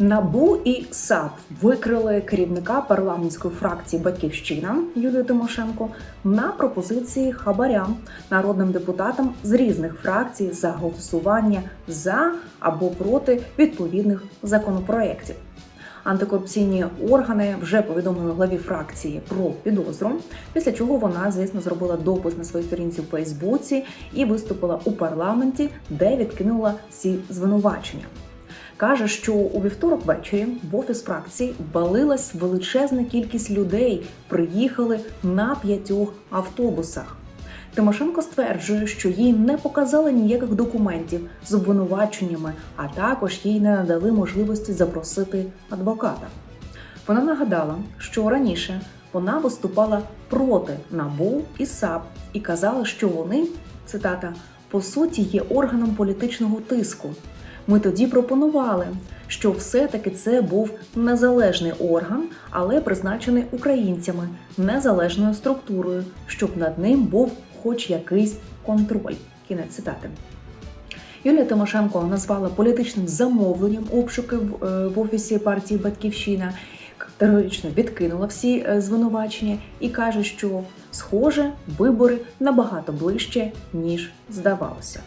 НАБУ і САП викрили керівника парламентської фракції Батьківщина Юлію Тимошенко на пропозиції хабаря народним депутатам з різних фракцій за голосування за або проти відповідних законопроєктів. Антикорупційні органи вже повідомили главі фракції про підозру, після чого вона, звісно, зробила допис на своїй сторінці в Фейсбуці і виступила у парламенті, де відкинула всі звинувачення. Каже, що у вівторок ввечері в офіс фракції валилась величезна кількість людей, приїхали на п'ятьох автобусах. Тимошенко стверджує, що їй не показали ніяких документів з обвинуваченнями, а також їй не надали можливості запросити адвоката. Вона нагадала, що раніше вона виступала проти НАБУ і САП і казала, що вони цитата по суті є органом політичного тиску. Ми тоді пропонували, що все-таки це був незалежний орган, але призначений українцями незалежною структурою, щоб над ним був хоч якийсь контроль. Кінець цитати. Юлія Тимошенко назвала політичним замовленням обшуки в, е, офісі партії Батьківщина. Категорично відкинула всі е, звинувачення і каже, що схоже, вибори набагато ближче ніж здавалося.